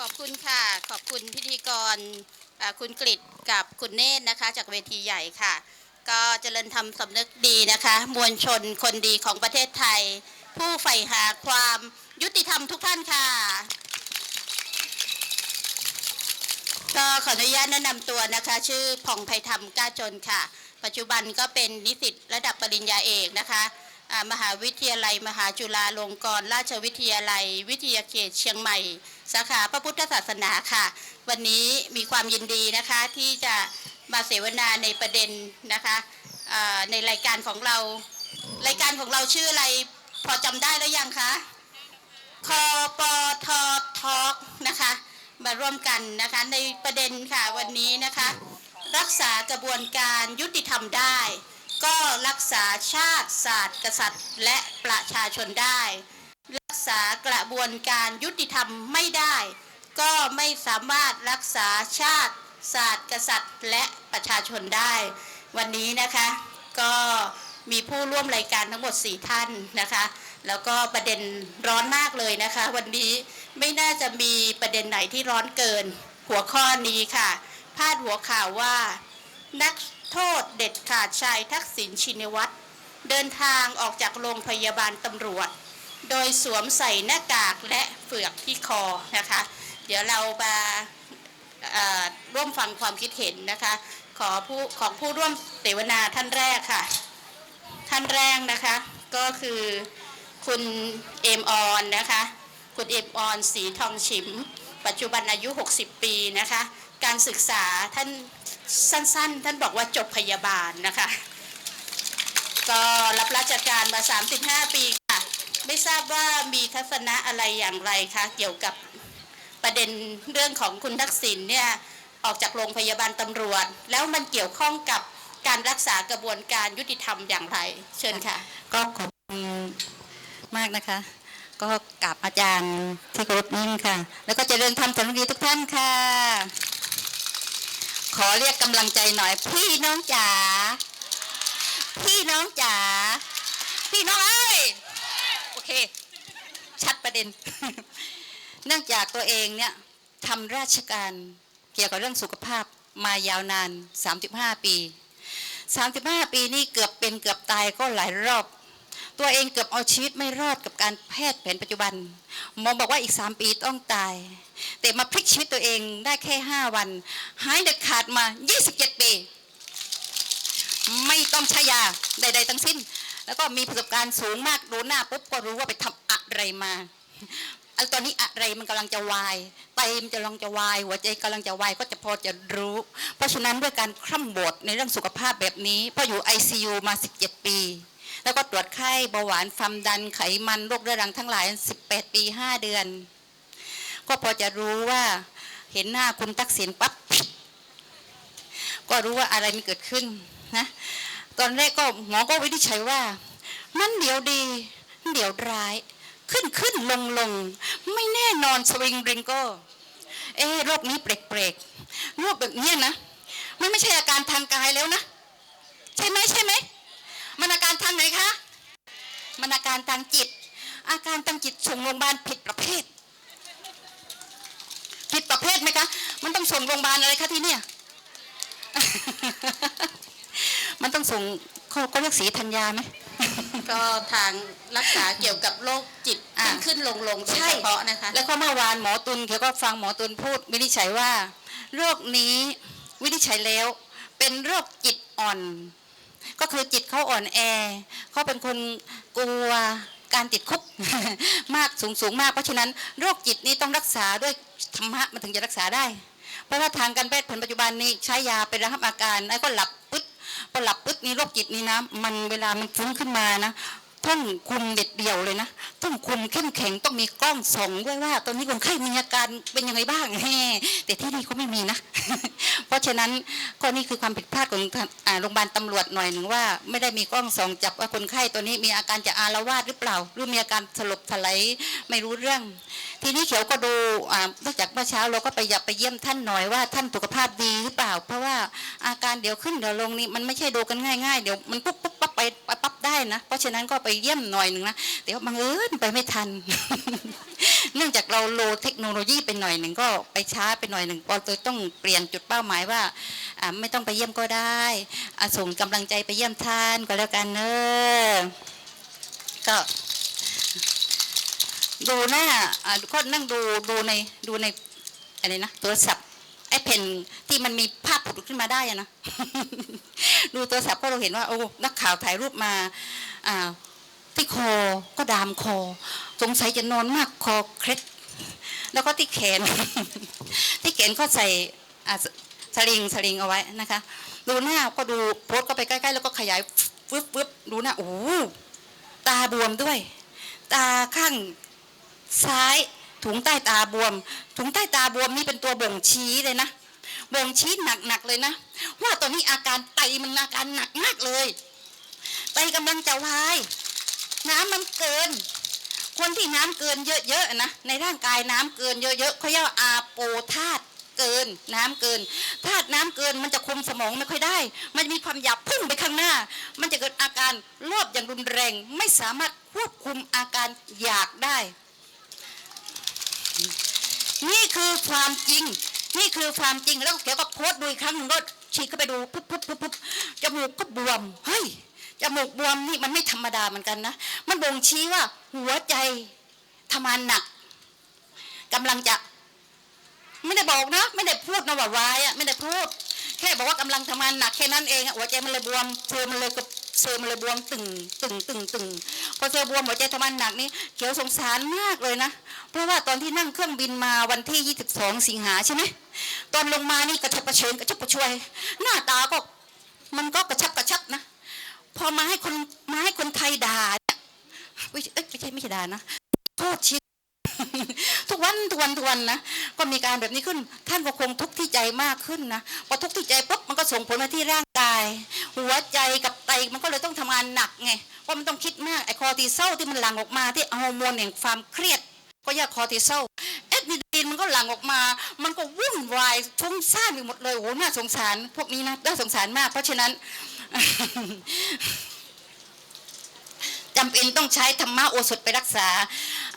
ขอบคุณค่ะ ขอบคุณพิธีกรคุณกฤษกับคุณเนตรนะคะ จากเวทีใหญ่ค่ะ ก็เจริญธรรมสำนึกดีนะคะ มวลชนคนดีของประเทศไทย ผู้ใฝ่หาความยุติธรรมทุกท่านค่ะ ก็ขออนุญาตแนะนำตัวนะคะ ชื่อผ่องไพธรรมก้าจนค่ะ ปัจจุบันก็เป็นนิสิตระดับปริญญาเอกนะคะมหาวิทยาลัย มหาจุฬาลงกรณราชวิทยาลัย วิทยาเขตเชียงใหม่ สาขาพระพุทธศาสนาค่ะ วันนี้มีความยินดีนะคะที่จะมาเสวนาในประเด็นนะคะในรายการของเรา รายการของเราชื่ออะไรพอจำได้แล้วยังคะคอปททอกนะคะมาร่วมกันนะคะในประเด็นค่ะวันนี้นะคะ รักษากระบวนการยุติธรรมได้ ก็รักษาชาติศาสตร์กษัตริย์ และประชาชนได้ ษากระบวนการยุติธรรมไม่ได้ ก็ไม่สามารถรักษาชาติ ศาสตร์กษัตริย์ และประชาชนได้ วันนี้นะคะก็มีผู้ร่วมรายการทั้งหมด 4 ท่านนะคะ แล้วก็ประเด็นร้อนมากเลยนะคะ วันนี้ไม่น่าจะมีประเด็นไหนที่ร้อนเกิน หัวข้อนี้ค่ะ พาดหัวข่าวว่า นักโทษเด็ดขาดชายทักษิณชินวัตรเดินทางออกจากโรงพยาบาลตำรวจ โดยสวมใส่หน้ากากและเฟือกที่คอนะคะ เดี๋ยวเรามาร่วมฟังความคิดเห็นนะคะ ขอผู้ของผู้ร่วมเสวนาท่านแรกค่ะ ท่านแรกนะคะ ก็คือคุณเอมออนนะคะ คุณเอมออนสีทองฉิม ปัจจุบันอายุ 60 ปีนะคะ การศึกษาท่านสั้นๆ ท่านบอกว่าจบพยาบาลนะคะ ก็รับราชการมา 35 ปี ไม่ทราบว่ามีทัศนะอะไรอย่างไรคะเกี่ยวกับประเด็นเรื่องของคุณทักษิณเนี่ยออกจากโรงพยาบาลตำรวจ แล้วมันเกี่ยวข้องกับการรักษากระบวนการยุติธรรมอย่างไร เชิญค่ะ ก็ขอบคุณมากนะคะ ก็กราบอาจารย์ที่เคารพยิ่งค่ะ แล้วก็เจริญธรรมสำนึกดีทุกท่านค่ะ ขอเรียกกำลังใจหน่อย พี่น้องจ๋าพี่น้องจ๋าพี่น้องเอ้ย เค ชัดประเด็น เนื่องจากตัวเองเนี่ยทำราชการเกี่ยวกับเรื่องสุขภาพมายาวนาน 35 ปี 35 ปีนี่เกือบเป็นเกือบตายก็หลายรอบ ตัวเองเกือบเอาชีวิตไม่รอดกับการแพทย์แผนปัจจุบันหมอบอกว่าอีก 3 ปีต้องตาย แต่มาพลิกชีวิตตัวเองได้แค่ 5 วัน หายเด็ดขาดมา 27 ปี ไม่ต้องใช้ยาใด ๆ ทั้งสิ้น แล้วก็มีประสบการณ์สูงมากดูหน้าปุ๊บก็รู้ว่าไปทำอะไรมาอันตอนนี้อะไรมันกำลังจะวายไตมันจะลังจะวาย หัวใจกำลังจะวายก็จะพอจะรู้ เพราะฉะนั้นด้วยการคร่ำบดในเรื่องสุขภาพแบบนี้เพราะอยู่ ICU มา 17 ปี แล้วก็ตรวจไข้เบาหวานความดันไขมันโรคเรื้อรังทั้งหลาย 18 ปี 5 เดือน ก็พอจะรู้ว่าเห็นหน้าคุณทักษิณปั๊บก็รู้ว่าอะไรมันเกิดขึ้นนะ ตอนแรกก็หมอก็วินิจฉัยว่า มันเดี๋ยวดี เดี๋ยวร้าย ขึ้นขึ้นลงลงไม่แน่นอนสวิงริงโกเอ๊โรคนี้แปลกๆโรคแบบเนี้ยนะ มันไม่ใช่อาการทางกายแล้วนะ ใช่ไหมใช่ไหมมันอาการทางไหนคะมันอาการทางจิต อาการทางจิตส่งโรงพยาบาลผิดประเภท ผิดประเภทไหมคะ มันต้องส่งโรงพยาบาลอะไรคะที่เนี่ย มันต้องส่งเขาเขาเรียกสีธัญญาไหม ก็ทางรักษาเกี่ยวกับโรคจิตอ่าขึ้นขึ้นลงลงโดยใช่เฉพาะนะคะ แล้วก็เมื่อวานหมอตุลเขาก็ฟังหมอตุลพูดวินิจฉัยว่า โรคนี้วินิจฉัยแล้ว เป็นโรคจิตอ่อน ก็คือจิตเขาอ่อนแอเขาเป็นคนกลัวการติดคุก มากสูงสูงมากเพราะฉะนั้นโรคจิตนี้ต้องรักษาด้วยธรรมะมันถึงจะรักษาได้ เพราะว่าทางการแพทย์แผนปัจจุบันนี้ใช้ยาไประงับอาการแล้วก็หลับปึ๊ด พอหลับปึ๊บนี่โรคจิตนี่นะ มันเวลามันฟุ้งขึ้นมานะ ต้องคุมเด็ดเดี่ยวเลยนะ ต้องคุมเข้มแข็งต้องมีกล้องส่องด้วยว่า ตอนนี้คนไข้มีอาการเป็นยังไงบ้างแฮ่แต่ที่นี่เขาไม่มีนะ เพราะฉะนั้นก็นี่คือความผิดพลาดของโรงพยาบาลตำรวจหน่อยหนึ่งว่า ไม่ได้มีกล้องส่องจับว่าคนไข้ตัวนี้มีอาการจะอาละวาดหรือเปล่า หรือมีอาการสลบสลายไม่รู้เรื่อง ทีนี้เขียวก็ดูนอกจากเมื่อเช้าเราก็ไปอยากไปเยี่ยมท่านหน่อยว่าท่านสุขภาพดีหรือเปล่า เพราะว่าอาการเดี๋ยวขึ้นเดี๋ยวลงนี่มันไม่ใช่ดูกันง่ายๆเดี๋ยวมันปุ๊บปุ๊บปั๊บไป ได้นะ เพราะฉะนั้นก็ไปเยี่ยมหน่อยหนึ่งนะแต่ว่าบังเอิญไปไม่ทัน เนื่องจากเราโลเทคโนโลยีไปหน่อยหนึ่งก็ไปช้าไปหน่อยหนึ่งก็เลยต้องเปลี่ยนจุดเป้าหมายว่าไม่ต้องไปเยี่ยมก็ได้ส่งกำลังใจไปเยี่ยมท่านก็แล้วกันเนอะก็ดูหน้าอ่าก็นั่งดูดูในดูในอะไรนะโทรศัพท์ ไอ้เพนที่มันมีภาพผุดขึ้นมาได้อะนะดูโทรศัพท์ก็เราเห็นว่าโอ้นักข่าวถ่ายรูปมาอ่าที่คอก็ดามคอ สงสัยจะนอนมากคอเคล็ดแล้วก็ที่แขน ที่แขนก็ใส่สลิงสลิงเอาไว้นะคะ ดูหน้าก็ดูโพสก็ไปใกล้ๆ แล้วก็ขยายฟึบฟึบดูหน้าโอ้ตาบวมด้วย ตาข้างซ้าย ถุงใต้ตาบวม ถุงใต้ตาบวมนี่เป็นตัวบ่งชี้เลยนะ บ่งชี้หนักๆเลยนะ ว่าตอนนี้อาการไตมันอาการหนักมากเลย ไตกำลังจะวาย น้ำมันเกิน คนที่น้ำเกินเยอะๆนะ ในร่างกายน้ำเกินเยอะๆเขาเรียกว่าอาโปธาตเกินน้ำเกินธาตุน้ำเกินมันจะคุมสมองไม่ค่อยได้ มันจะมีความอยากพุ่งไปข้างหน้า มันจะเกิดอาการรอบอย่างรุนแรง ไม่สามารถควบคุมอาการอยากได้ นี่คือความจริง นี่คือความจริงแล้วเกี่ยวกับโพสต์ดูอีกครั้งหนึ่งก็ฉีกเข้าไปดูปุ๊บปุ๊บปุ๊บปุ๊บจมูกก็บวมเฮ้ยจมูกบวมนี่มันไม่ธรรมดาเหมือนกันนะ มันบ่งชี้ว่าหัวใจทำงานหนักกำลังจะ ไม่ได้บอกนะ ไม่ได้พูดนะว่าวายอะไม่ได้พูด แค่บอกว่ากำลังทำงานหนักแค่นั้นเองอะหัวใจมันเลยบวมเซลล์มันเลยกระเซลล์มันเลยบวมตึงตึงตึงตึงพอเซลล์บวมหัวใจทำงานหนักนี่เขียวสงสารมากเลยนะ เพราะว่าตอนที่นั่งเครื่องบินมาวันที่ 22 สิงหาใช่ไหมตอนลงมานี่กระชับกระเฉงกระชับกระชวย หน้าตาก็มันก็กระชับกระชับนะ พอมาให้คนมาให้คนไทยด่าเนี่ยไม่ใช่เอ้ยไม่ใช่ไม่ใช่ด่านะโทษชิทุกวันทุกวันทุกวันนะก็มีการแบบนี้ขึ้น ท่านก็คงทุกข์ที่ใจมากขึ้นนะพอทุกข์ที่ใจปุ๊บมันก็ส่งผลมาที่ร่างกาย หัวใจกับไตมันก็เลยต้องทำงานหนักไงเพรามันต้องคิดมากไอ้คอร์ติซอลที่มันหลั่งออกมาที่ฮอร์โมนแห่งความเครียด ก็ยกคอติซลเอดรีนาลีนมันก็หลั่งออกมา มันก็วุ่นวายฟุ้งซ่านไปหมดเลยโอ้โหน่าสงสารพวกนี้นะน่าสงสารมาก เพราะฉะนั้นจำเป็นต้องใช้ธรรมะโอสถไปรักษา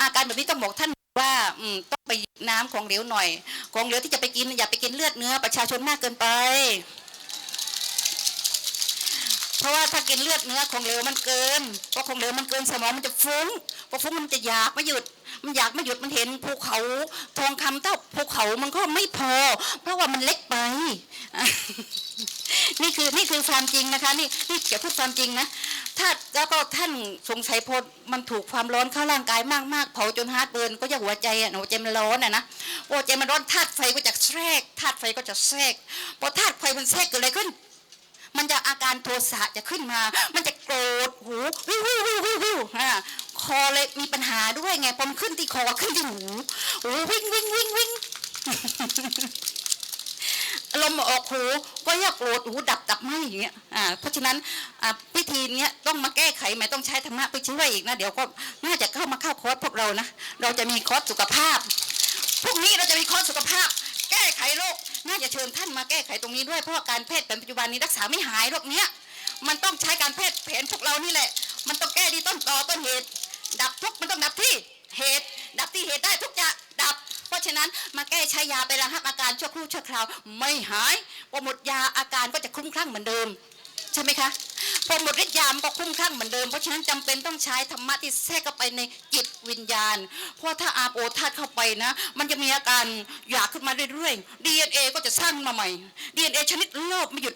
อาการแบบนี้ต้องบอกท่านว่าอืมต้องไปน้ำของเหลวหน่อย ของเหลวที่จะไปกินอย่าไปกินเลือดเนื้อประชาชนมากเกินไป เพราะว่าถ้ากินเลือดเนื้อของเหลวมันเกินเพราะของเหลวมันเกินสมองมันจะฟุ้งพอฟุ้งมันจะอยากไม่หยุด มันอยากไม่หยุดมันเห็นภูเขาทองคำเท่าภูเขามันก็ไม่พอ เพราะว่ามันเล็กไป นี่คือนี่คือความจริงนะคะ นี่นี่เขียนพูดความจริงนะถ้าแล้วก็ท่านสงสัยพอมันถูกความร้อนเข้าร่างกายมากๆเผาจนฮาร์ดเบิร์นก็จะหัวใจอะหัวใจมันร้อนอะนะหัวใจมันร้อนธาตุไฟก็จะแทรกธาตุไฟก็จะแทรกพอธาตุไฟมันแทรกเกิดอะไรขึ้นมันจะอาการโทสะจะขึ้นมา มันจะโกรธหูวิววิววิววิววิวอ่า คอเลยมีปัญหาด้วยไงพอมันขึ้นที่คอขึ้นที่หูหูวิ่งวิ่งวิ่งวิ่งอารมออกหูก็อยากโกรธหูดับดับไหมอย่างเงี้ยอ่าเพราะฉะนั้นอ่าพิธีเนี้ยต้องมาแก้ไขไหมต้องใช้ธรรมะไปช่วยอีกนะเดี๋ยวก็น่าจะเข้ามาเข้าคอร์สพวกเรานะเราจะมีคอร์สสุขภาพพรุ่งนี้เราจะมีคอร์สสุขภาพ แก้ไขโรคน่าจะเชิญท่านมาแก้ไขตรงนี้ด้วยเพราะการแพทย์แผนปัจจุบันนี้รักษาไม่หายโรคเนี้ยมันต้องใช้การแพทย์แผนพวกเรานี่แหละ มันต้องแก้ที่ต้นตอต้นเหตุ ดับทุกข์มันต้องดับที่เหตุ ดับที่เหตุได้ทุกจะดับ เพราะฉะนั้นมาแก้ใช้ยาไประงับอาการชั่วครู่ชั่วคราวไม่หายพอหมดยาอาการก็จะคลุ้มคลั่งเหมือนเดิมใช่ไหมคะพอหมดฤทธิ์ยามก็คลุ้มคลั่งเหมือนเดิม เพราะฉะนั้นจำเป็นต้องใช้ธรรมะที่แทรกเข้าไปในจิตวิญญาณ เพราะถ้าอาโปธาตุเข้าไปนะ มันจะมีอาการอยากขึ้นมาเรื่อยๆ DNA ก็จะสร้างมาใหม่ DNA ชนิดโลภไม่หยุด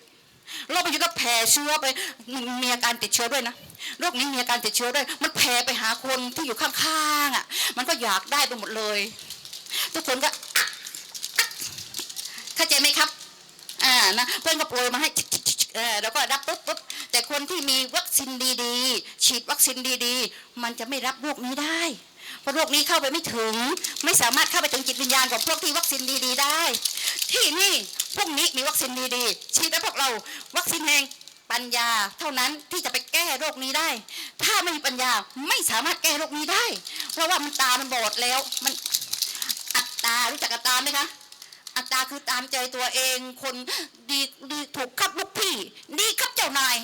โรคมันจะแผ่เชื้อไปมันมีอาการติดเชื้อด้วยนะโรคนี้มีอาการติดเชื้อด้วย มันแผ่ไปหาคนที่อยู่ข้างๆอะ มันก็อยากได้ไปหมดเลย ทุกคนก็เข้าใจไหมครับอ่านะเพื่อนก็โปรยมาให้เออแล้วก็รับปุ๊บปุ๊บแต่คนที่มีวัคซีนดีๆ ฉีดวัคซีนดีๆ มันจะไม่รับโรคนี้ได้ เพราะโรคนี้เข้าไปไม่ถึง ไม่สามารถเข้าไปถึงจิตวิญญาณของพวกที่วัคซีนดีๆได้ ที่นี่ พวกนี้มีวัคซีนดีๆฉีดให้พวกเราวัคซีนแห่งปัญญาเท่านั้นที่จะไปแก้โรคนี้ได้ ถ้าไม่มีปัญญาไม่สามารถแก้โรคนี้ได้ เพราะว่ามันตา มันบอดแล้ว มันอัตตา รู้จักอัตตาไหมคะ อัตตาคือตามใจตัวเอง คนดีดีถูกขับลูกพี่ ดีขับเจ้านาย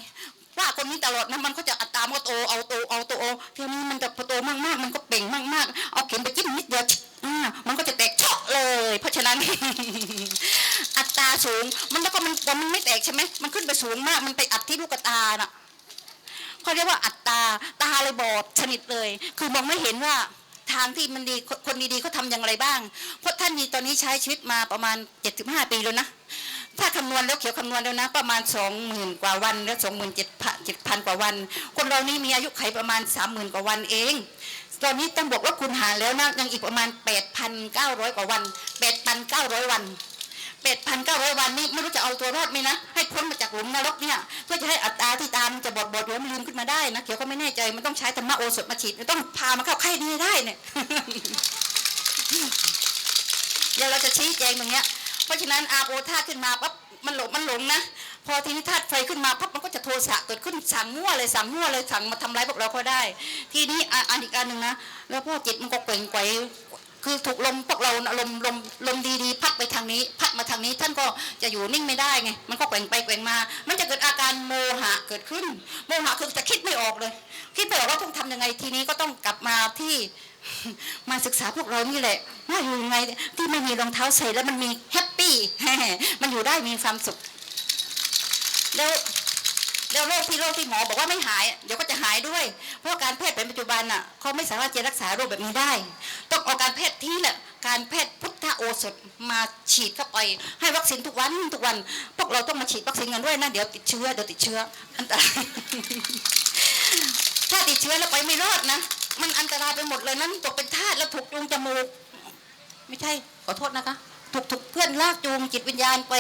ว่าคนนี้ตลอดนะมันก็จะอัตรามันก็โต เอาโต เอาโตเอาทีนี้มันจะพโตมากๆ มันก็เป่งมากๆ เอาเข็มไปจิ้มนิดเดียว อ่ามันก็จะแตกเชาะเลย เพราะฉะนั้น อัตราสูง มันแล้วก็มันมันไม่แตกใช่ไหมมันขึ้นไปสูงมาก มันไปอัดที่ลูกตาน่ะเขาเรียกว่าอัตราตาเลยบอดสนิทเลย คือมองไม่เห็นว่าทางที่มันดีคนดีๆเขาทำอย่างไรบ้าง เพราะท่านมีตอนนี้ใช้ชีวิตมาประมาณ 75 ปีแล้วนะ ถ้าคำนวณแล้วเขียวคำนวณแล้วนะ ประมาณสองหมื่นกว่าวัน แล้วสองหมื่นเจ็ดพันกว่าวัน คนเรานี่มีอายุไขประมาณสามหมื่นกว่าวันเอง ตอนนี้ต้องบอกว่าคุณหารแล้วนะยังอีกประมาณแปดพันเก้าร้อยกว่าวันแปดพันเก้าร้อยวันแปดพันเก้าร้อยวันนี่ไม่รู้จะเอาตัวรอดไหมนะ ให้พ้นมาจากหลุมนรกเนี่ยเพื่อจะให้อัตราที่ตามจะบอดบอดหัวมันลืมขึ้นมาได้นะเขียวก็ไม่แน่ใจมันต้องใช้ธรรมะโอสถมาฉีดต้องพามาเข้าไข้นี่ได้เนี่ยเดี๋ยวเราจะชี้แจงตรงเนี้ยเพราะฉะนั้นอาโอธาขึ้นมาปั๊บมันหลงมันหลงนะ พอทีนี้ธาตุไฟขึ้นมาปั๊บมันก็จะโทสะเกิดขึ้นสั่งมั่วเลยสั่งมั่วเลยสั่งมาทำร้ายพวกเราก็ได้ ทีนี้อันอีกอันหนึ่งนะแล้วพ่อจิตมันก็เกว่งไกวคือถูกลมพวกเราลมลมลมดีๆ พัดไปทางนี้ พัดมาทางนี้ท่านก็จะอยู่นิ่งไม่ได้ไงมันก็แกว่งไปแกว่งมา มันจะเกิดอาการโมหะเกิดขึ้น โมหะคือจะคิดไม่ออกเลย คิดไม่ออกว่าต้องทำยังไงทีนี้ก็ต้องกลับมาที่มาศึกษาพวกเรานี่แหละว่าอยู่ยังไงที่ไม่มีรองเท้าใส่แล้วมันมีแฮปปี้มันอยู่ได้มีความสุข แล้วแล้วโรคที่โรคที่หมอบอกว่าไม่หาย เดี๋ยวก็จะหายด้วย เพราะการแพทย์เป็นปัจจุบันน่ะเขาไม่สามารถจะรักษาโรคแบบนี้ได้ ต้องเอาการแพทย์ที่แหละการแพทย์พุทธโอสถมาฉีดเข้าไปให้วัคซีนทุกวันทุกวัน พวกเราต้องมาฉีดวัคซีนกันด้วยนะเดี๋ยวติดเชื้อเดี๋ยวติดเชื้ออันตรายถ้าติดเชื้อแล้วไปไม่รอดนะมันอันตรายไปหมดเลยนั้นตกเป็นทาสแล้วถูกจูงจมูก ไม่ใช่ขอโทษนะคะถูกถูกเพื่อนลากจูงจิตวิญญาณไป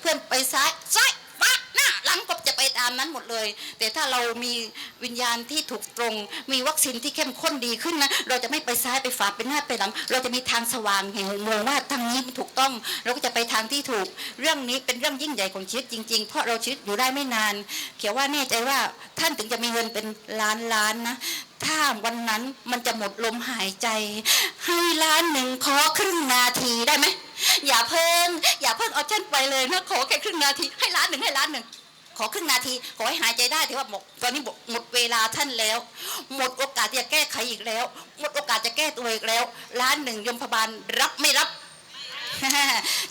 เพื่อนไปซ้ายซ้าย ฟ้าหน้าหลังก็จะไปตามนั้นหมดเลย แต่ถ้าเรามีวิญญาณที่ถูกตรง มีวัคซีนที่เข้มข้นดีขึ้นนะเราจะไม่ไปซ้ายไปฝาไปหน้าไปหลัง เราจะมีทางสว่างแห่งมองว่าทางนี้มันถูกต้อง เราก็จะไปทางที่ถูก เรื่องนี้เป็นเรื่องยิ่งใหญ่ของชีวิตจริง ๆ เพราะเราชีวิตอยู่ได้ไม่นาน เขียวว่าแน่ใจว่าท่านถึงจะมีเงินเป็นล้านล้านนะถ้าวันนั้นมันจะหมดลมหายใจ ให้ล้านหนึ่งขอครึ่งนาทีได้ไหม อย่าเพิ่ง อย่าเพิ่งเอาฉันไปเลยนะขอแค่ครึ่งนาทีให้ล้านหนึ่งให้ล้านหนึ่งขอครึ่งนาทีขอให้หายใจได้ถือว่าหมดตอนนี้หมดเวลาท่านแล้ว หมดโอกาสที่จะแก้ไขอีกแล้ว หมดโอกาสจะแก้ตัวอีกแล้วล้านหนึ่งยมพบาลรับไม่รับ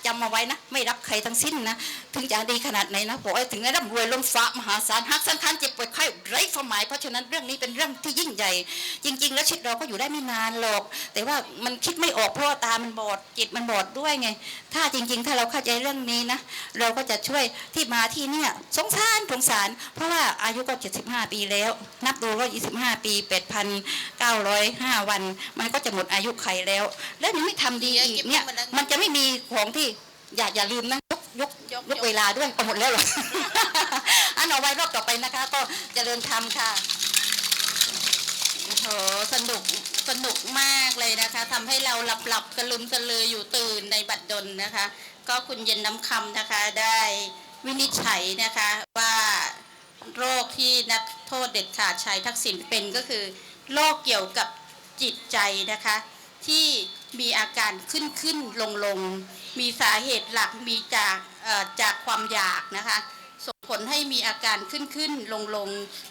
จำมาไว้นะ ไม่รับใครทั้งสิ้นนะ ถึงจะดีขนาดไหนนะบอกให้ถึงได้ร่ำรวยล้นฟ้ามหาศาลหักสังขารเจ็บป่วยไข้ไร้ความหมายเพราะฉะนั้นเรื่องนี้เป็นเรื่องที่ยิ่งใหญ่ จริง ๆ แล้วชีวิตเราก็อยู่ได้ไม่นานหรอก แต่ว่ามันคิดไม่ออกเพราะว่าตามันบอดจิตมันบอดด้วยไง ถ้าจริง ๆ ถ้าเราเข้าใจเรื่องนี้นะเราก็จะช่วยที่มาที่เนี่ยสงสารสงสาร เพราะว่าอายุก็ 75 ปีแล้ว นับดูก็ 25 ปี 8,905 วัน มันก็จะหมดอายุไขแล้ว แล้วยังไม่ทำดีอีกเนี่ยมันจะไม่มีของที่อย่าอย่าลืมนะยกยกยกยกเวลาด้วยเอาหมดแล้วเหรออันเอาไว้รอบต่อไปนะคะ ก็เจริญธรรมค่ะโอ้โหสนุก สนุกมากเลยนะคะทำให้เราหลับหลับกระลืมกระลืออยู่ตื่นในบัดดลนะคะ ก็คุณเย็นน้ำคำนะคะได้วินิจฉัยนะคะว่าโรคที่นักโทษเด็ดขาดชายทักษิณเป็นก็คือโรคเกี่ยวกับจิตใจนะคะ ที่มีอาการขึ้นขึ้นลงลงมีสาเหตุหลักมีจากเอ่อจากความอยากนะคะส่งผลให้มีอาการขึ้นขึ้นลงลง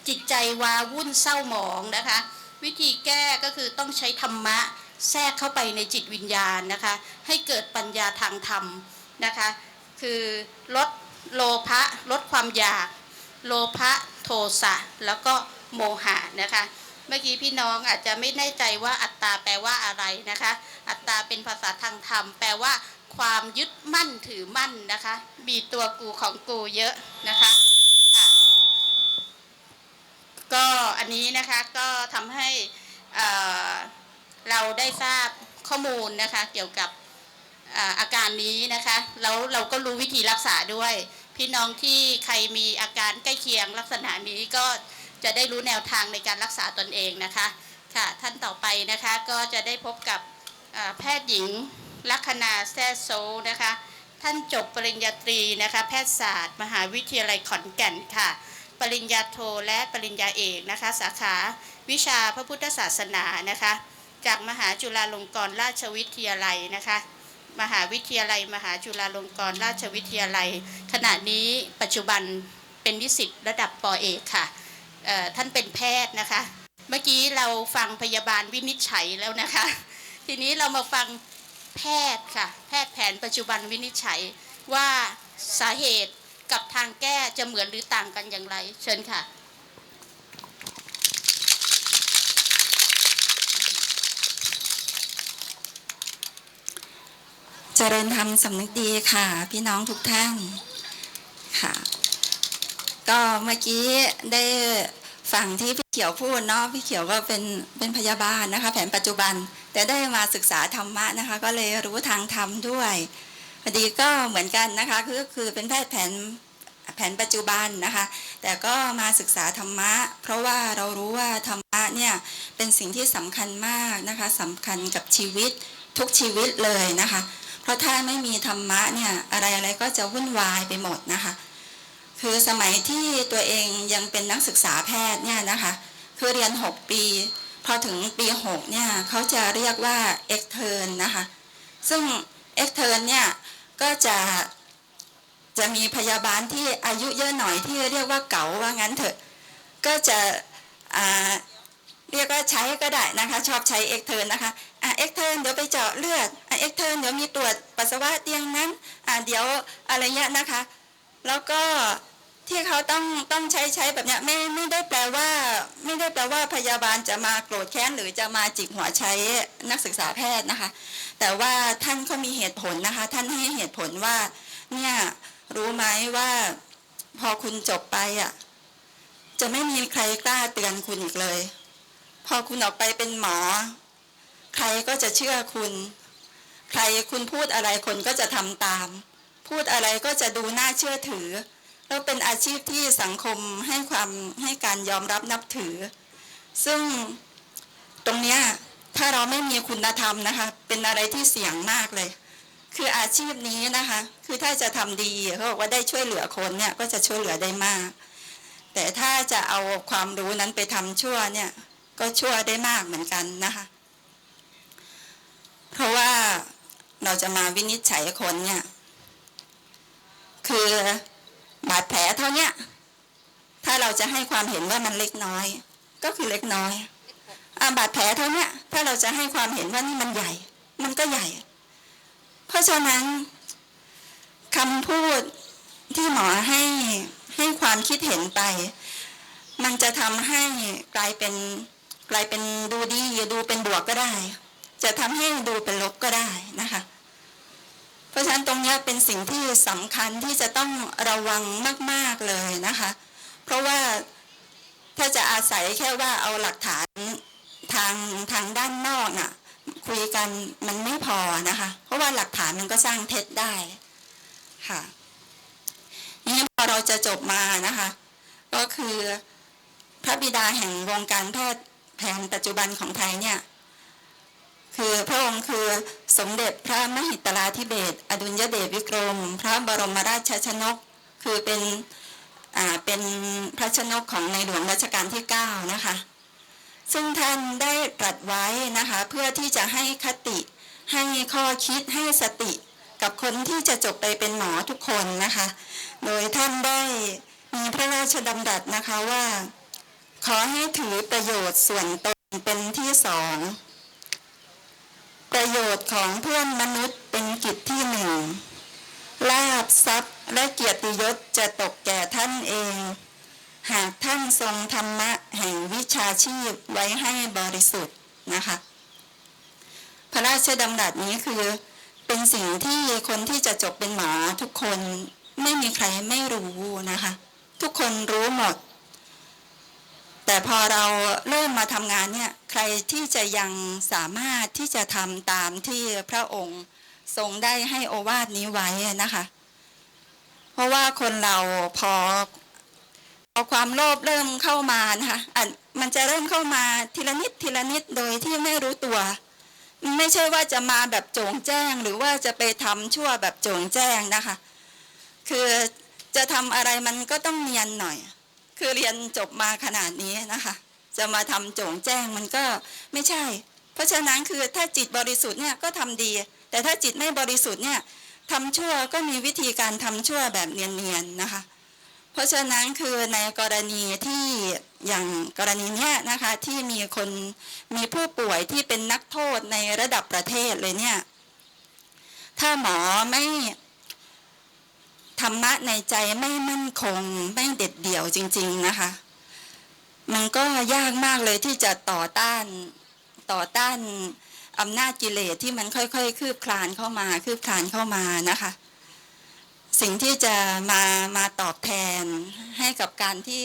จิตใจวาวุ่นเศร้าหมองนะคะ วิธีแก้ก็คือต้องใช้ธรรมะแทรกเข้าไปในจิตวิญญาณนะคะ ให้เกิดปัญญาทางธรรมนะคะ คือลดโลภะลดความอยาก โลภะโทสะแล้วก็โมหะนะคะ เมื่อกี้พี่น้องอาจจะไม่แน่ใจว่าอัตตาแปลว่าอะไรนะคะ อัตตาเป็นภาษาทางธรรม แปลว่าความยึดมั่นถือมั่นนะคะ มีตัวกูของกูเยอะนะคะ ก็อันนี้นะคะก็ทำให้เอ่อเราได้ทราบข้อมูลนะคะเกี่ยวกับอาอาการนี้นะคะแล้วเราก็รู้วิธีรักษาด้วย พี่น้องที่ใครมีอาการใกล้เคียงลักษณะนี้ก็จะได้รู้แนวทางในการรักษาตนเองนะคะค่ะท่านต่อไปนะคะก็จะได้พบกับแพทย์หญิงลัคนาแซ่โซนะคะท่านจบปริญญาตรีนะคะแพทยศาสตร์ มหาวิทยาลัยขอนแก่นค่ะ ปริญญาโทและปริญญาเอกนะคะ สาขาวิชาพระพุทธศาสนานะคะ จากมหาจุฬาลงกรณราชวิทยาลัยนะคะ มหาวิทยาลัย มหาจุฬาลงกรณราชวิทยาลัย ขณะนี้ปัจจุบันเป็นนิสิตระดับปอเอกค่ะท่านเป็นแพทย์นะคะ เมื่อกี้เราฟังพยาบาลวินิจฉัยแล้วนะคะ ทีนี้เรามาฟังแพทย์ค่ะ แพทย์แผนปัจจุบันวินิจฉัยว่าสาเหตุ กับทางแก้จะเหมือนหรือต่างกันอย่างไร เชิญค่ะ เจริญธรรมสำนึกดีค่ะ พี่น้องทุกท่านค่ะ ก็เมื่อกี้ได้ฟังที่พี่เขียวพูดเนาะพี่เขียวก็เป็นเป็นพยาบาลนะคะ แผนปัจจุบัน แต่ได้มาศึกษาธรรมะนะคะ ก็เลยรู้ทางธรรมด้วย พอดีก็เหมือนกันนะคะคือคือเป็นแพทย์แผนแผนปัจจุบันนะคะ แต่ก็มาศึกษาธรรมะ เพราะว่าเรารู้ว่าธรรมะเนี่ยเป็นสิ่งที่สำคัญมากนะคะสำคัญกับชีวิตทุกชีวิตเลยนะคะ เพราะถ้าไม่มีธรรมะเนี่ยอะไรอะไรก็จะวุ่นวายไปหมดนะคะ คือสมัยที่ตัวเองยังเป็นนักศึกษาแพทย์เนี่ยนะคะคือเรียน 6 ปี พอถึงปี 6 เนี่ยเขาจะเรียกว่า extern นะคะ ซึ่ง extern เนี่ย ก็จะจะมีพยาบาลที่อายุเยอะหน่อยที่เรียกว่าเก๋าว่างั้นเถอะ ก็จะอ่าเรียกว่าใช้ก็ได้นะคะ ชอบใช้เอ็กเทิร์นนะคะอะ extern เดี๋ยวไปเจาะเลือดอะ extern เดี๋ยวมีตรวจปัสสาวะเตียงนั้นอะเดี๋ยวอะไรเงี้ยนะคะ แล้วก็ ที่เขาต้องต้องใช้ใช้แบบเนี้ยไม่ไม่ได้แปลว่า ไม่ได้แปลว่าพยาบาลจะมาโกรธแค้นหรือจะมาจิกหัวใช้นักศึกษาแพทย์นะคะ แต่ว่าท่านก็มีเหตุผลนะคะ ท่านให้เหตุผลว่าเนี่ยรู้ไหมว่าพอคุณจบไปอะจะไม่มีใครกล้าเตือนคุณอีกเลย พอคุณออกไปเป็นหมอ ใครก็จะเชื่อคุณ ใครคุณพูดอะไรคนก็จะทำตาม พูดอะไรก็จะดูน่าเชื่อถือ แล้วเป็นอาชีพที่สังคมให้ความให้การยอมรับนับถือ ซึ่งตรงเนี้ยถ้าเราไม่มีคุณธรรมนะคะ เป็นอะไรที่เสี่ยงมากเลย คืออาชีพนี้นะคะ คือถ้าจะทำดีเขาบอกว่าได้ช่วยเหลือคนเนี่ยก็จะช่วยเหลือได้มาก แต่ถ้าจะเอาความรู้นั้นไปทำชั่วเนี่ยก็ชั่วได้มากเหมือนกันนะคะ เพราะว่าเราจะมาวินิจฉัยคนเนี่ย คือ บาดแผลเท่าเนี้ย ถ้าเราจะให้ความเห็นว่ามันเล็กน้อย ก็คือเล็กน้อยอาบาดแผลเท่าเนี้ย ถ้าเราจะให้ความเห็นว่านี่มันใหญ่ มันก็ใหญ่ เพราะฉะนั้นคำพูดที่หมอให้ให้ความคิดเห็นไป มันจะทำให้กลายเป็นกลายเป็นดูดีดูเป็นบวกก็ได้ จะทำให้ดูเป็นลบก็ได้นะคะ เพราะฉะนั้นตรงนี้เป็นสิ่งที่สำคัญที่จะต้องระวังมาก ๆเลยนะคะ เพราะว่าถ้าจะอาศัยแค่ว่าเอาหลักฐานทางทางด้านนอกน่ะคุยกันมันไม่พอนะคะ เพราะว่าหลักฐานมันก็สร้างเท็จได้ค่ะนี่พอเราจะจบมานะคะ ก็คือพระบิดาแห่งวงการแพทย์แผนปัจจุบันของไทยเนี่ย คือพระองค์คือสมเด็จพระมหิตลาธิเบศรอดุลยเดชวิกรม พระบรมราชชนก คือเป็นเป็นพระชนกของในหลวงรัชกาลที่ 9 นะคะ ซึ่งท่านได้ตรัสไว้นะคะ เพื่อที่จะให้คติให้ข้อคิดให้สติกับคนที่จะจบไปเป็นหมอทุกคนนะคะ โดยท่านได้มีพระราชดำรัสนะคะว่า ขอให้ถือประโยชน์ส่วนตนเป็นที่สอง ประโยชน์ของเพื่อนมนุษย์เป็นกิจที่หนึ่ง ลาบทรัพย์และเกียรติยศจะตกแก่ท่านเอง หากท่านทรงธรรมะแห่งวิชาชีพไว้ให้บริสุทธิ์นะคะ พระราชดำรัสนี้คือเป็นสิ่งที่คนที่จะจบเป็นหมอทุกคนไม่มีใครไม่รู้นะคะ ทุกคนรู้หมด แต่พอเราเริ่มมาทำงานเนี่ยใครที่จะยังสามารถที่จะทำตามที่พระองค์ทรงได้ให้โอวาทนี้ไว้นะคะ เพราะว่าคนเราพอพอความโลภเริ่มเข้ามานะคะอะมันจะเริ่มเข้ามาทีละนิดทีละนิดโดยที่ไม่รู้ตัว ไม่ใช่ว่าจะมาแบบโจงแจ้ง หรือว่าจะไปทำชั่วแบบโจงแจ้งนะคะ คือจะทำอะไรมันก็ต้องเนียนหน่อย คือเรียนจบมาขนาดนี้นะคะ จะมาทำโจงแจ้งมันก็ไม่ใช่ เพราะฉะนั้นคือถ้าจิตบริสุทธิ์เนี่ยก็ทำดี แต่ถ้าจิตไม่บริสุทธิ์เนี่ยทำชั่วก็มีวิธีการทำชั่วแบบเนียนๆนะคะเพเพราะฉะนั้นคือในกรณีที่อย่างกรณีเนี้ยนะคะที่มีคนมีผู้ป่วยที่เป็นนักโทษในระดับประเทศเลยเนี่ยถ้าหมอไม่ ธรรมะในใจไม่มั่นคงไม่เด็ดเดี่ยวจริง ๆนะคะ มันก็ยากมากเลยที่จะต่อต้านต่อต้านอำนาจกิเลสที่มันค่อยๆ คืบคลานเข้ามา คืบคลานเข้ามานะคะ สิ่งที่จะมามาตอบแทนให้กับการที่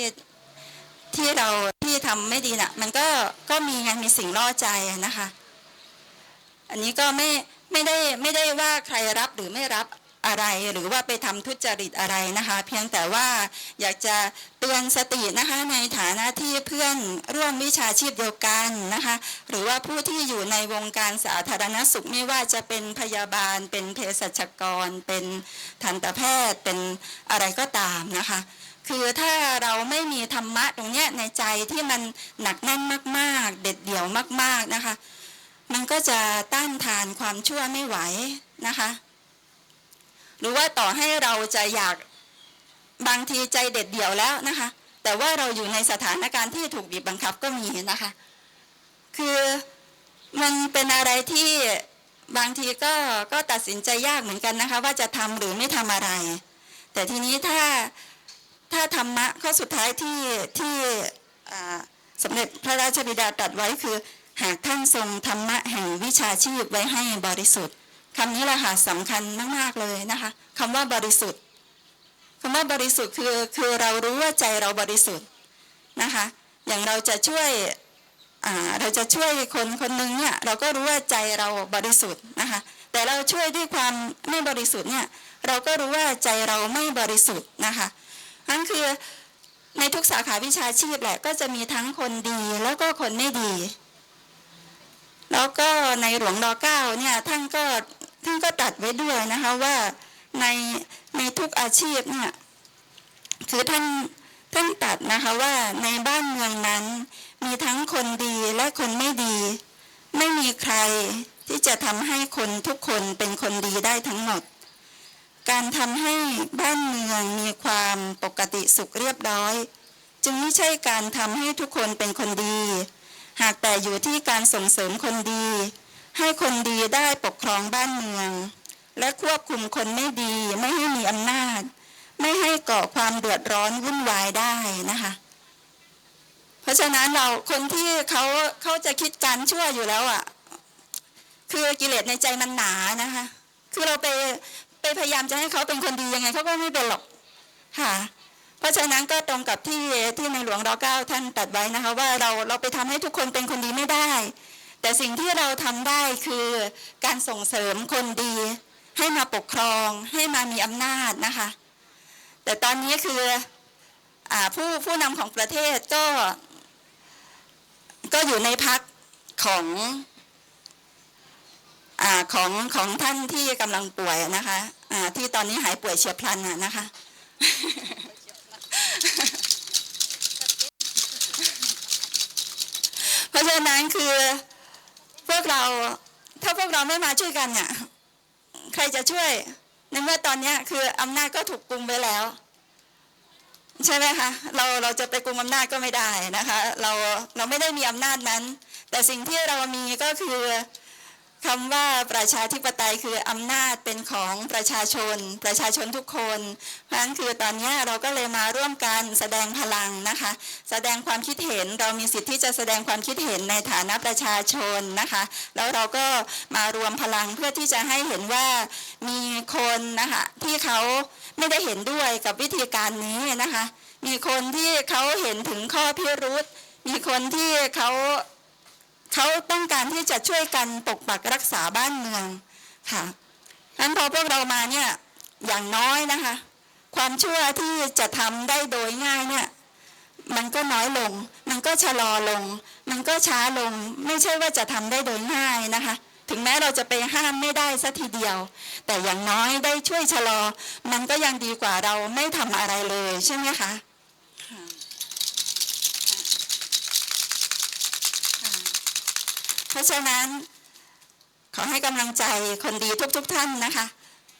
ที่เราที่ทำไม่ดีน่ะ มันก็ก็มีไงมีสิ่งล่อใจนะคะ อันนี้ก็ไม่ไม่ได้ไม่ได้ว่าใครรับหรือไม่รับ อะไรหรือว่าไปทำทุจริตอะไรนะคะ เพียงแต่ว่าอยากจะเตือนสตินะคะในฐานะที่เพื่อนร่วมวิชาชีพเดียวกันนะคะหรือว่าผู้ที่อยู่ในวงการสาธารณสุขไม่ว่าจะเป็นพยาบาล เป็นเภสัชกร เป็นทันตแพทย์ เป็นอะไรก็ตามนะคะคือถ้าเราไม่มีธรรมะตรงเนี้ยในใจที่มันหนักแน่นมากๆ เด็ดเดี่ยวมาก ๆนะคะ มันก็จะต้านทานความชั่วไม่ไหวนะคะ หรือว่าต่อให้เราจะอยากบางทีใจเด็ดเดี่ยวแล้วนะคะ แต่ว่าเราอยู่ในสถานการณ์ที่ถูกบีบบังคับก็มีนะคะ คือมันเป็นอะไรที่บางทีก็ก็ตัดสินใจยากเหมือนกันนะคะ ว่าจะทำหรือไม่ทำอะไร แต่ทีนี้ถ้าถ้าธรรมะข้อสุดท้ายที่ที่สมเด็จพระราชบิดาตรัสไว้คือ หากท่านทรงธรรมะแห่งวิชาชีพไว้ให้บริสุทธิ์ คำนี้แหละค่ะสำคัญมากๆเลยนะคะคำว่าบริสุทธิ์คำว่าบริสุทธิ์คือคือเรารู้ว่าใจเราบริสุทธิ์นะคะอย่างเราจะช่วยเราจะช่วยคนคนหนึ่งเนี่ยเราก็รู้ว่าใจเราบริสุทธิ์นะคะแต่เราช่วยด้วยความไม่บริสุทธิ์เนี่ยเราก็รู้ว่าใจเราไม่บริสุทธิ์นะคะนั่นคือในทุกสาขาวิชาชีพแหละก็จะมีทั้งคนดีแล้วก็คนไม่ดี แล้วก็ในหลวงรอเก้าเนี่ยท่านก็ ท่านก็ตัดไว้ด้วยนะคะว่าในในทุกอาชีพเนี่ยคือท่านท่านตัดนะคะว่าในบ้านเมืองนั้น มีทั้งคนดีและคนไม่ดี ไม่มีใครที่จะทำให้คนทุกคนเป็นคนดีได้ทั้งหมด การทำให้บ้านเมืองมีความปกติสุขเรียบร้อย จึงไม่ใช่การทำให้ทุกคนเป็นคนดี หากแต่อยู่ที่การส่งเสริมคนดี ให้คนดีได้ปกครองบ้านเมือง และควบคุมคนไม่ดีไม่ให้มีอำนาจ ไม่ให้ก่อความเดือดร้อนวุ่นวายได้นะคะ เพราะฉะนั้นเราคนที่เขาเขาจะคิดการชั่วอยู่แล้วอะ คือกิเลสในใจมันหนานะคะ คือเราไปไปพยายามจะให้เขาเป็นคนดียังไงเขาก็ไม่เป็นหรอกค่ะเพราะฉะนั้นก็ตรงกับที่ที่ในหลวงรอเก้าท่านตัดไว้นะคะ ว่าเราเราไปทำให้ทุกคนเป็นคนดีไม่ได้ แต่สิ่งที่เราทำได้คือการส่งเสริมคนดี ให้มาปกครอง ให้มามีอำนาจนะคะ แต่ตอนนี้คืออผู้ผู้นำของประเทศก็ ก็อยู่ในพักของอของของท่านที่กำลังป่วยนะคะที่ตอนนี้หายป่วยเฉียบพลันนะคะเพราะฉะนั้นคือ พวกเราถ้าพวกเราไม่มาช่วยกันเนี่ยใครจะช่วยในเมื่อตอนนี้คืออำนาจก็ถูกกุมไปแล้ว ใช่ไหมคะเราเราจะไปกุมอำนาจก็ไม่ได้นะคะ เราเราไม่ได้มีอำนาจนั้น แต่สิ่งที่เรามีก็คือ คำว่าประชาธิปไตยคืออำนาจเป็นของประชาชน ประชาชนทุกคน เพราะฉะนั้นคือตอนนี้เราก็เลยมาร่วมกันแสดงพลังนะคะ แสดงความคิดเห็นเรามีสิทธิ์ที่จะแสดงความคิดเห็นในฐานะประชาชนนะคะ แล้วเราก็มารวมพลังเพื่อที่จะให้เห็นว่ามีคนนะคะที่เขาไม่ได้เห็นด้วยกับวิธีการนี้นะคะ มีคนที่เขาเห็นถึงข้อพิรุษมีคนที่เขา เขาต้องการที่จะช่วยกันปกปักรักษาบ้านเมืองค่ะนั้นพอพวกเรามาเนี่ยอย่างน้อยนะคะ ความชั่วที่จะทำได้โดยง่ายเนี่ยมันก็น้อยลง มันก็ชะลอลง มันก็ช้าลง ไม่ใช่ว่าจะทำได้โดยง่ายนะคะ ถึงแม้เราจะไปห้ามไม่ได้สัทีเดียว แต่อย่างน้อยได้ช่วยชะลอ มันก็ยังดีกว่าเราไม่ทำอะไรเลยใช่ไหมคะค่ะค่ะ เพราะฉะนั้นขอให้กำลังใจคนดีทุกๆทท่านนะคะ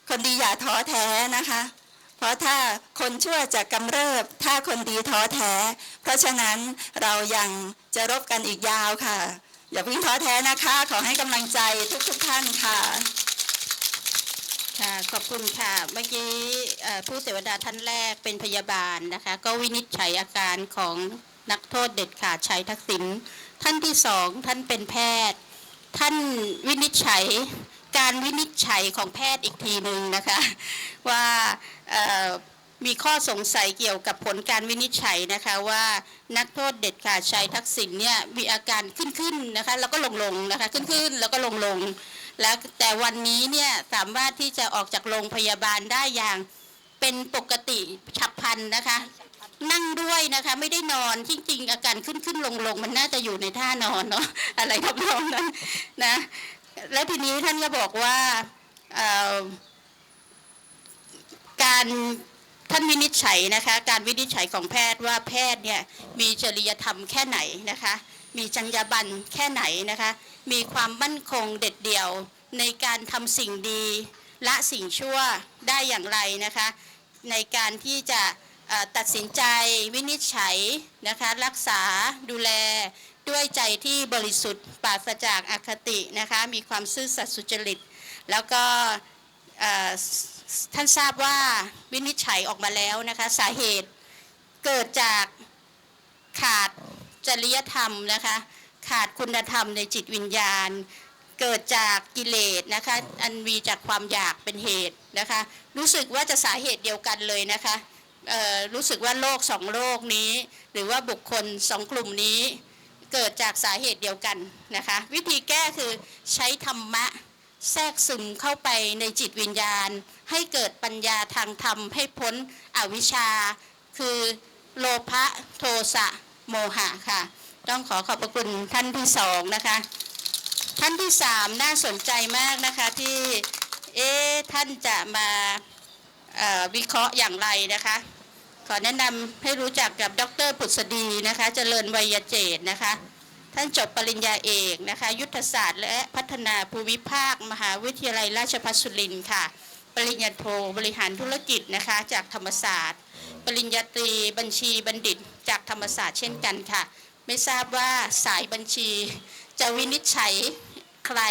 คนดีอย่าท้อแท้นะคะ เพราะถ้าคนชั่วจะกำเริบ ถ้าคนดีท้อแท้ เพราะฉะนั้นเรายังจะรบกันอีกยาวค่ะ อย่าเพิ่งท้อแท้นะคะ ขอให้กำลังใจทุกๆท่านค่ะค่ะขอบคุณค่ะเมื่อกี้ผู้เสวนาท่านแรกเป็นพยาบาลนะคะ ก็วินิจฉัยอาการของนักโทษเด็ดขาดชัยทักษิณท่านที่สองท่านเป็นแพทย์ ท่านวินิจฉัยการวินิจฉัยของแพทย์อีกทีหนึ่งนะคะว่ามีข้อสงสัยเกี่ยวกับผลการวินิจฉัยนะคะว่านักโทษเด็ดขาดชัยทักษิณเนี่ยมีอาการขึ้นขึ้นนะคะแล้วก็ลงลงนะคะขึ้นขึ้นแล้วก็ลงลงแล้วแต่วันนี้เนี่ยสามารถที่จะออกจากโรงพยาบาลได้อย่างเป็นปกติฉับพลันนะคะ นั่งด้วยนะคะ ไม่ได้นอนจริงๆอาการขึ้นขึ้นลงลงมันน่าจะอยู่ในท่านอนเนาะอะไรทำนองนั้นนะ แล้วทีนี้ท่านก็บอกว่าการท่านวินิจฉัยนะคะ การวินิจฉัยของแพทย์ว่าแพทย์เนี่ยมีจริยธรรมแค่ไหนนะคะ มีจรรยาบรรณแค่ไหนนะคะ มีความมั่นคงเด็ดเดี่ยวในการทำสิ่งดีละสิ่งชั่วได้อย่างไรนะคะ ในการที่จะ ตัดสินใจวินิจฉัยนะคะรักษาดูแลด้วยใจที่บริสุทธิ์ปราศจากอคตินะคะมีความซื่อสัตย์สุจริต แล้วก็ท่านทราบว่าวินิจฉัยออกมาแล้วนะคะสาเหตุเกิดจากขาดจริยธรรมนะคะขาดคุณธรรมในจิตวิญญาณ เกิดจากกิเลสนะคะอันมีจากความอยากเป็นเหตุนะคะรู้สึกว่าจะสาเหตุเดียวกันเลยนะคะ รู้สึกว่าโลกสองโลกนี้ หรือว่าบุคคลสองกลุ่มนี้ เกิดจากสาเหตุเดียวกันนะคะวิธีแก้คือใช้ธรรมะแทรกซึมเข้าไปในจิตวิญญาณ ให้เกิดปัญญาทางธรรมให้พ้นอวิชชา คือโลภะโทสะโมหะค่ะ ต้องขอขอบพระคุณท่านที่สองนะคะ ท่านที่สามน่าสนใจมากนะคะที่เอ๊ท่านจะมาวิเคราะห์อย่างไรนะคะ ขอแนะนำให้รู้จักกับดรผุษดีนะคะ เจริญวัยเจตนะคะ ท่านจบปริญญาเอกนะคะ ยุทธศาสตร์และพัฒนาภูมิภาค มหาวิทยาลัยราชภัฏสุรินทร์ค่ะ ปริญญาโทบริหารธุรกิจนะคะ จากธรรมศาสตร์ ปริญญาตรีบัญชีบัณฑิต จากธรรมศาสตร์เช่นกันค่ะ ไม่ทราบว่าสายบัญชี จะวินิจฉัยใคร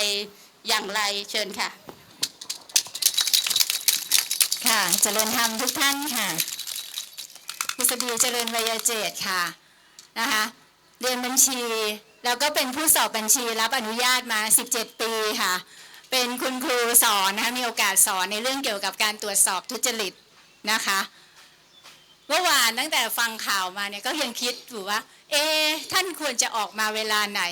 อย่างไรเชิญค่ะ ค่ะเจริญธรรมทุกท่านค่ะ พุษดีเจริญวัยเจตค่ะนะคะเรียนบัญชี แล้วก็เป็นผู้สอบบัญชีรับอนุญาตมา 17 ปีค่ะ เป็นคุณครูสอนนะคะมีโอกาสสอนในเรื่องเกี่ยวกับการตรวจสอบทุจริตนะคะเมื่อวานตั้งแต่ฟังข่าวมาเนี่ยก็ยังคิดอยู่ว่า เอท่านควรจะออกมาเวลาไหน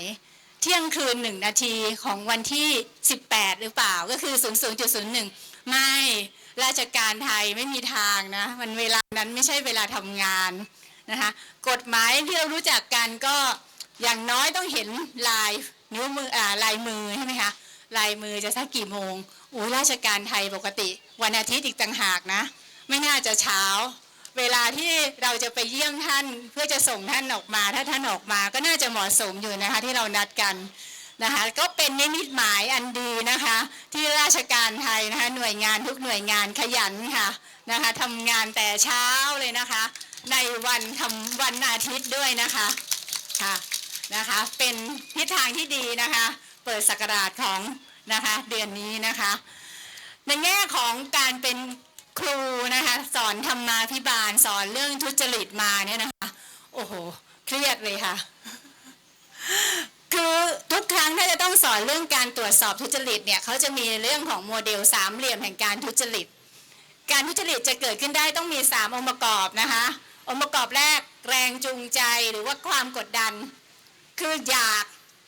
เที่ยงคืนหนึ่งนาทีของวันที่ 18 หรือเปล่าก็คือ 00.01 ไม่ ราชการไทยไม่มีทางนะมันเวลานั้นไม่ใช่เวลาทำงานนะคะกฎหมายที่เรารู้จักกันก็อย่างน้อยต้องเห็นลายนิ้วมืออ่าลายมือใช่ไหมคะลายมือจะสักกี่โมงโอ้ยราชการไทยปกติ วันอาทิตย์อีกต่างหากนะ ไม่น่าจะเช้า เวลาที่เราจะไปเยี่ยมท่านเพื่อจะส่งท่านออกมา ถ้าท่านออกมาก็น่าจะเหมาะสมอยู่นะคะที่เรานัดกัน นะคะก็เป็นนิมิตหมายอันดีนะคะ ที่ราชการไทยนะคะหน่วยงานทุกหน่วยงานขยันค่ะนะคะทำงานแต่เช้าเลยนะคะ ในวันทำวันอาทิตย์ด้วยนะคะค่ะนะคะเป็นทิศทางที่ดีนะคะ เปิดสักราชของนะคะเดือนนี้นะคะ ในแง่ของการเป็นครูนะคะสอนธรรมาภิบาลสอนเรื่องทุจริตมาเนี่ยนะคะ โอ้โห เครียดเลยค่ะ คือทุกครั้งถ้าจะต้องสอนเรื่องการตรวจสอบทุจริตเนี่ยเขาจะมีเรื่องของโมเดลสามเหลี่ยมแห่งการทุจริต การทุจริตจะเกิดขึ้นได้ต้องมีสามองค์ประกอบนะคะ องค์ประกอบแรกแรงจูงใจหรือว่าความกดดัน คืออยาก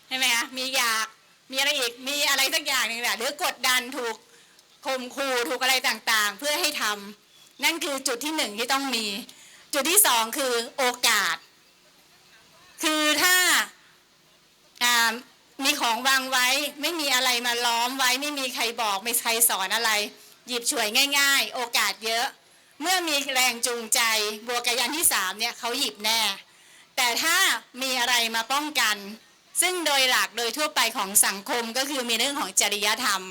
ใช่ไหมคะมีอยากมีอะไรอีกมีอะไรสักอย่างหนึ่งแหละหรือกดดันถูกข่มขู่ถูกอะไรต่างๆ เพื่อให้ทำนั่นคือจุดที่หนึ่งที่ต้องมี จุดที่สองคือโอกาส คือถ้า มีของวางไว้ไม่มีอะไรมาล้อมไว้ไม่มีใครบอกไม่ใครสอนอะไร หยิบฉวยง่าย ๆ โอกาสเยอะ เมื่อมีแรงจูงใจบวกกับยันที่สามเนี่ยเขาหยิบแน่ แต่ถ้ามีอะไรมาป้องกัน ซึ่งโดยหลักโดยทั่วไปของสังคมก็คือมีเรื่องของจริยธรรม